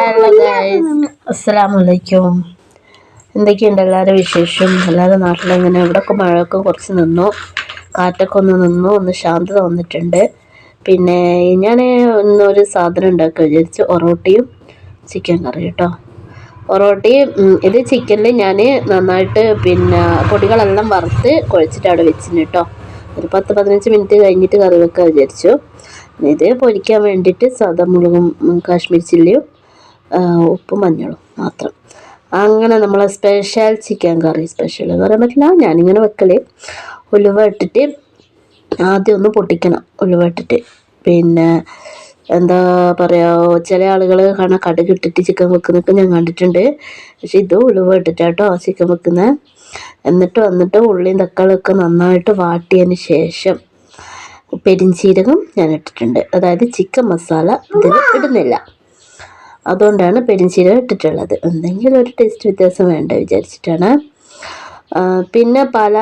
Hello എന്തൊക്കെയുണ്ട് എല്ലാവരും വിശേഷം? എല്ലാവരും നാട്ടിലെങ്ങനെ ഇവിടെയൊക്കെ മഴയൊക്കെ കുറച്ച് നിന്നു. കാറ്റൊക്കെ ഒന്ന് നിന്നു ഒന്ന് ശാന്തത വന്നിട്ടുണ്ട് പിന്നെ ഞാൻ ഇന്നൊരു സാധനം ഉണ്ടാക്കുക വിചാരിച്ചു. ഒറോട്ടിയും ചിക്കൻ കറി കേട്ടോ. ഒറോട്ടി ഇത് ചിക്കനിൽ ഞാൻ നന്നായിട്ട് പിന്നെ പൊടികളെല്ലാം വറുത്ത് കുഴച്ചിട്ട് അവിടെ വെച്ചിന് കേട്ടോ. ഒരു പത്ത് പതിനഞ്ച് മിനിറ്റ് കഴിഞ്ഞിട്ട് കറി വെക്കാൻ വിചാരിച്ചു. ഇത് പൊരിക്കാൻ വേണ്ടിയിട്ട് സാദാ മുളകും കാശ്മീർ ചില്ലിയും ഉപ്പും മഞ്ഞളും മാത്രം. അങ്ങനെ നമ്മളെ സ്പെഷ്യൽ ചിക്കൻ കറി സ്പെഷ്യൽ എന്ന് പറയാൻ പറ്റില്ല. ഞാനിങ്ങനെ വെക്കൽ. ഉലുവ ഇട്ടിട്ട് ആദ്യം ഒന്ന് പൊട്ടിക്കണം. ഉലുവ ഇട്ടിട്ട്. പിന്നെ എന്താ പറയുക ചില ആളുകൾ കാണാൻ കടുക് ഇട്ടിട്ട് ചിക്കൻ വെക്കുന്നൊക്കെ ഞാൻ കണ്ടിട്ടുണ്ട്. പക്ഷെ ഇത് ഉലുവ ഇട്ടിട്ടാട്ടോ ചിക്കൻ വെക്കുന്നത് എന്നിട്ട് വന്നിട്ട് ഉള്ളിയും തക്കാളിയൊക്കെ നന്നായിട്ട് വാട്ടിയതിന് ശേഷം പെരിഞ്ചീരകം ഞാൻ ഇട്ടിട്ടുണ്ട്. അതായത് ചിക്കൻ മസാല ഇതിൽ ഇടുന്നില്ല. അതുകൊണ്ടാണ് പെരിഞ്ചീരകം ഇട്ടിട്ടുള്ളത്. എന്തെങ്കിലും ഒരു ടേസ്റ്റ് വ്യത്യാസം വേണ്ട വിചാരിച്ചിട്ടാണ്. പിന്നെ പല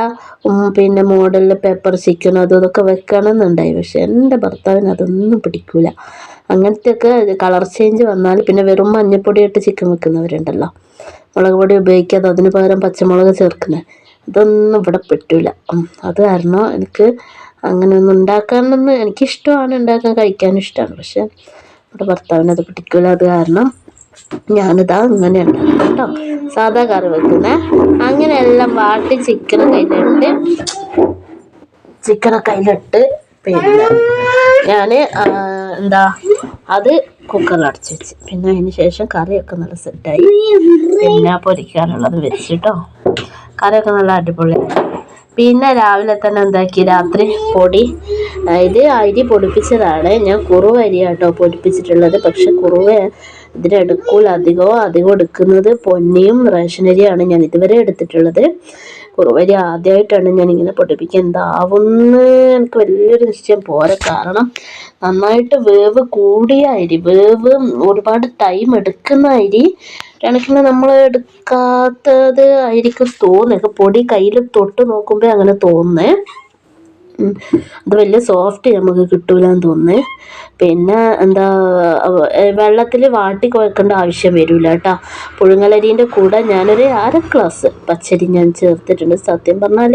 പിന്നെ മോഡലിൽ പെപ്പർ ചിക്കൻ അതും ഇതൊക്കെ വെക്കണമെന്നുണ്ടായി. പക്ഷെ എന്റെ ഭർത്താവിന് അതൊന്നും പിടിക്കൂല. അങ്ങനത്തെയൊക്കെ കളർ ചേഞ്ച് വന്നാൽ പിന്നെ വെറും മഞ്ഞപ്പൊടി ഇട്ട് ചിക്കൻ വെക്കുന്നവരുണ്ടല്ലോ. മുളക് പൊടി ഉപയോഗിക്കാതെ അതിന് പകരം പച്ചമുളക് ചേർക്കുന്നത് അതൊന്നും ഇവിടെ പറ്റൂല. അത് കാരണം എനിക്ക് അങ്ങനെയൊന്നും ഉണ്ടാക്കാനൊന്നും എനിക്കിഷ്ടമാണ് ഉണ്ടാക്കാൻ കഴിക്കാനും ഇഷ്ടമാണ്. പക്ഷെ ഇവിടെ ഭർത്താവിന് അത് പിടിക്കൂല അത് കാരണം ഞാനിതാ ഇങ്ങനെ ഉണ്ടാക്കും കേട്ടോ. സാധാ കറി വെക്കുന്നത് അങ്ങനെ എല്ലാം വാട്ടി ചിക്കൻ കയ്യിലിട്ട് ചിക്കനൊക്കെ അതിലിട്ട് പിന്നെ ഞാൻ എന്താ അത് കുക്കറിൽ അടച്ചു വെച്ച്. പിന്നെ അതിന് ശേഷം കറിയൊക്കെ നല്ല സെറ്റായി പിന്നെ പൊരിക്കാനുള്ളത് വെച്ചിട്ടോ കറിയൊക്കെ നല്ല അടിപൊളിയായി പിന്നെ രാവിലെ തന്നെ എന്താക്കി? രാത്രി പൊടി ഇത് അരി പൊടിപ്പിച്ചതാണ്. ഞാൻ കുറുവ അരിയാട്ടോ പൊടിപ്പിച്ചിട്ടുള്ളത്. പക്ഷെ കുറുവ ഇതിനെടുക്കൂല അധികവും അധികം എടുക്കുന്നത് പൊന്നിയും റേഷനരിയാണ് ഞാൻ ഇതുവരെ എടുത്തിട്ടുള്ളത്. കുറുവരി ആദ്യമായിട്ടാണ് ഞാൻ ഇങ്ങനെ പൊടിപ്പിക്കുക. എന്താവുന്ന എനിക്ക് വലിയൊരു നിശ്ചയം പോരാ. കാരണം നന്നായിട്ട് വേവ് കൂടിയ അരി വേവ് ഒരുപാട് ടൈം എടുക്കുന്ന അരി കണക്കിന് നമ്മൾ എടുക്കാത്തത് ആയിരിക്കും തോന്നുന്നത്. പൊടി കയ്യിൽ തൊട്ട് നോക്കുമ്പോൾ അങ്ങനെ തോന്നുന്നേ. ഉം. അത് വലിയ സോഫ്റ്റ് നമുക്ക് കിട്ടൂലെന്ന് തോന്നുന്നു. പിന്നെ എന്താ വെള്ളത്തിൽ വാട്ടി കുഴക്കേണ്ട ആവശ്യം വരില്ല കേട്ടോ പുഴുങ്ങലരീന്റെ കൂടെ ഞാനൊരു അര ഗ്ലാസ് പച്ചരി ഞാൻ ചേർത്തിട്ടുണ്ട്. സത്യം പറഞ്ഞാൽ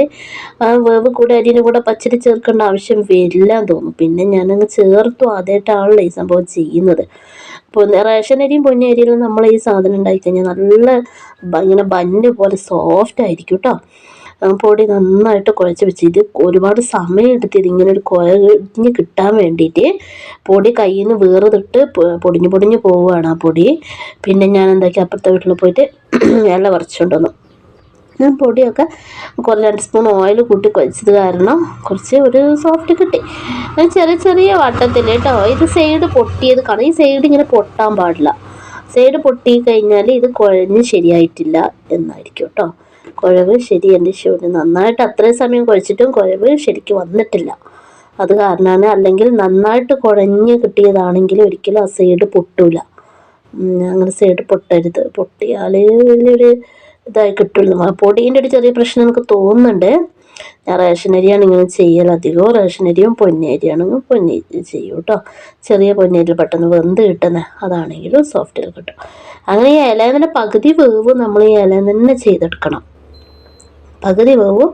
വേവ് കൂടെ അരീന്റെ കൂടെ പച്ചരി ചേർക്കേണ്ട ആവശ്യം വരില്ല എന്ന് തോന്നുന്നു. പിന്നെ ഞാനങ്ങ് ചേർത്തു ആദ്യമായിട്ടാണല്ലോ ഈ സംഭവം ചെയ്യുന്നത്. പൊന്ന റേഷൻ അരിയും പൊന്നി അരിയിലും നമ്മൾ ഈ സാധനം ഉണ്ടാക്കി കഴിഞ്ഞാൽ നല്ല ഇങ്ങനെ ബന്ന് പോലെ സോഫ്റ്റ് ആയിരിക്കും കേട്ടോ പൊടി നന്നായിട്ട് കുഴച്ച് വെച്ച് ഇത് ഒരുപാട് സമയം എടുത്ത് ഇങ്ങനെ ഒരു കുഴഞ്ഞ് കിട്ടാൻ വേണ്ടിയിട്ട് പൊടി കയ്യിൽ നിന്ന് വേറെതിട്ട് പൊടിഞ്ഞ് പൊടിഞ്ഞ് പോവുകയാണ് ആ പൊടി. പിന്നെ ഞാൻ എന്താക്കി അപ്പുറത്തെ വീട്ടിൽ പോയിട്ട് ഇല പറിച്ചുകൊണ്ട് വന്നു ഞാൻ പൊടിയൊക്കെ കുറേ രണ്ട് സ്പൂൺ ഓയിൽ കൂട്ടി കുഴച്ചത് കാരണം കുറച്ച് ഒരു സോഫ്റ്റ് കിട്ടി. ചെറിയ ചെറിയ വട്ടത്തിൽ കേട്ടോ ഇത് സൈഡ് പൊട്ടിയത് കാണാം. ഈ സൈഡ് ഇങ്ങനെ പൊട്ടാൻ പാടില്ല. സൈഡ് പൊട്ടി കഴിഞ്ഞാൽ ഇത് കുഴഞ്ഞ് ശരിയായിട്ടില്ല എന്നായിരിക്കും കേട്ടോ. കുഴവ് ശരി എന്റെ ശിവന്. നന്നായിട്ട് അത്രയും സമയം കുഴച്ചിട്ടും കുഴവ് ശരിക്ക് വന്നിട്ടില്ല. അത് കാരണമാണ് അല്ലെങ്കിൽ നന്നായിട്ട് കുഴഞ്ഞ് കിട്ടിയതാണെങ്കിൽ ഒരിക്കലും ആ സൈഡ് പൊട്ടൂല. അങ്ങനെ സൈഡ് പൊട്ടരുത്. പൊട്ടിയാൽ വലിയൊരു ഇതായി കിട്ടുള്ളൂ. പൊടീന്റെ ഒരു ചെറിയ പ്രശ്നം എനിക്ക് തോന്നുന്നുണ്ട്. ഞാൻ റേഷനരിയാണ് ഇങ്ങനെ ചെയ്യൽ അധികവും. റേഷനരിയും പൊന്നരിയാണെങ്കിൽ പൊന്നി ചെയ്യും കേട്ടോ ചെറിയ പൊന്നരിയിൽ പെട്ടെന്ന് വെന്ത് കിട്ടുന്നത് അതാണെങ്കിലും സോഫ്റ്റിൽ കിട്ടും. അങ്ങനെ ഈ ഇലേന്റെ പകുതി വേവ് നമ്മൾ ഈ ഇല തന്നെ ചെയ്തെടുക്കണം. പകുതി വേവും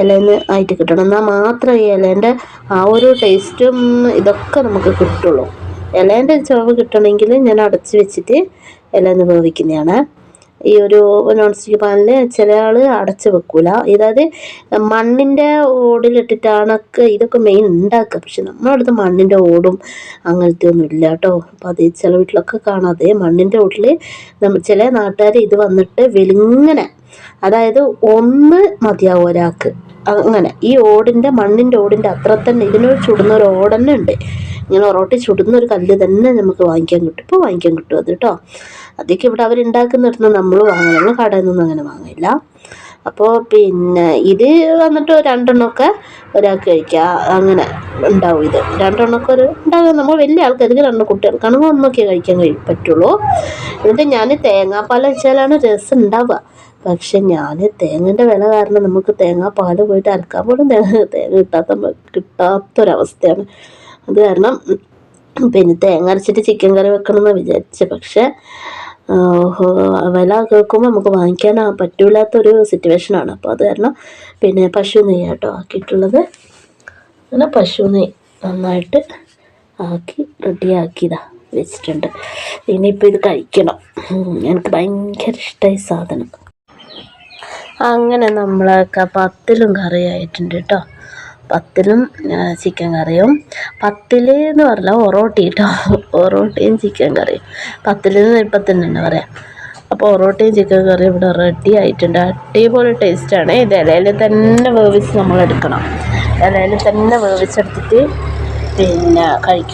ഇലേന്ന് ആയിട്ട് കിട്ടണം. എന്നാൽ മാത്രം ഈ ഇലേന്റെ ആ ഒരു ടേസ്റ്റും ഇതൊക്കെ നമുക്ക് കിട്ടുള്ളൂ. ഇലേന്റെ ചുവ കിട്ടണമെങ്കിൽ ഞാൻ അടച്ച് വെച്ചിട്ട് ഇലേന്ന് വേവിക്കുന്നതാണ്. ഈ ഒരു നോൺ സ്റ്റിക്ക് പാനിൽ ചില ആൾ അടച്ച് വെക്കൂല. അതായത് മണ്ണിന്റെ ഓടിലിട്ടിട്ടാണൊക്കെ ഇതൊക്കെ മെയിൻ ഉണ്ടാക്കുക. പക്ഷെ നമ്മുടെ അടുത്ത് മണ്ണിന്റെ ഓടും അങ്ങനത്തെ ഒന്നും ഇല്ല കേട്ടോ. അപ്പോൾ അത് ചില വീട്ടിലൊക്കെ കാണാതെ മണ്ണിന്റെ ഓട്ടിൽ നമ്മൾ ചില നാട്ടുകാർ ഇത് വന്നിട്ട് വെലിങ്ങനെ അതായത് ഒന്ന് മതിയാവും ഒരാൾക്ക്. അങ്ങനെ ഈ ഓടിന്റെ മണ്ണിന്റെ ഓടിന്റെ അത്ര തന്നെ ഇതിനൊരു ചുടുന്ന ഒരു ഓടന്നെ ഉണ്ട് ഇങ്ങനെ ഒറോട്ടി ചുടുന്ന ഒരു കല്ല് തന്നെ നമുക്ക് വാങ്ങിക്കാൻ കിട്ടും. ഇപ്പോൾ വാങ്ങിക്കാൻ കിട്ടും അത് കേട്ടോ. അതൊക്കെ ഇവിടെ അവരുണ്ടാക്കുന്നിടത്ത് നമ്മൾ വാങ്ങണം. നമ്മൾ കടയിൽ നിന്നും അങ്ങനെ വാങ്ങില്ല അപ്പോൾ പിന്നെ ഇത് വന്നിട്ട് രണ്ടെണ്ണമൊക്കെ ഒരാൾക്ക് കഴിക്കുക അങ്ങനെ ഉണ്ടാവും ഇത്. രണ്ടെണ്ണമൊക്കെ ഒരു ഉണ്ടാകും. നമ്മൾ വലിയ ആൾക്കാർക്ക് രണ്ട് കുട്ടികൾക്കാണെങ്കിൽ ഒന്നൊക്കെ കഴിക്കാൻ കഴി പറ്റുള്ളൂ. എന്നിട്ട് ഞാൻ തേങ്ങാപ്പാൽ വെച്ചാലാണ് രസം ഉണ്ടാവുക. പക്ഷെ ഞാൻ തേങ്ങന്റെ വില കാരണം നമുക്ക് തേങ്ങാപ്പാൽ പോയിട്ട് അരക്കാൻ പോലും തേങ്ങ തേങ്ങ കിട്ടാത്ത കിട്ടാത്തൊരവസ്ഥയാണ്. അത് കാരണം പിന്നെ തേങ്ങ അരച്ചിട്ട് ചിക്കൻ കറി വെക്കണമെന്ന് വിചാരിച്ചു പക്ഷേ ആ, ഹോ, വില കേൾക്കുമ്പോൾ നമുക്ക് വാങ്ങിക്കാൻ പറ്റൂലാത്തൊരു സിറ്റുവേഷനാണ് അപ്പോൾ അത് കാരണം പിന്നെ പശു നെയ്യ് കേട്ടോ ആക്കിയിട്ടുള്ളത്. അങ്ങനെ പശു നെയ്യ് നന്നായിട്ട് ആക്കി റെഡിയാക്കിയതാ വെച്ചിട്ടുണ്ട്. ഇനിയിപ്പോൾ ഇത് കഴിക്കണം. എനിക്ക് ഭയങ്കര ഇഷ്ടമായി സാധനം. അങ്ങനെ നമ്മളൊക്കെ പത്തിലും കറിയായിട്ടുണ്ട് കേട്ടോ. പത്തിലും ചിക്കൻ കറിയും. പത്തിൽ എന്ന് പറഞ്ഞാൽ ഒറോട്ടി കേട്ടോ ഒറോട്ടിയും ചിക്കൻ കറിയും പത്തിൽ നിന്ന് ഇപ്പം തന്നെ പറയാം. അപ്പോൾ ഒറോട്ടിയും ചിക്കൻ കറിയും ഇവിടെ റെഡി ആയിട്ടുണ്ട്. അടിപൊളി ടേസ്റ്റാണ് ഇത് ഇലയിൽ തന്നെ വേവിച്ച് നമ്മൾ എടുക്കണം ഇലയിൽ തന്നെ വേവിച്ചെടുത്തിട്ട് പിന്നെ കഴിക്കണം.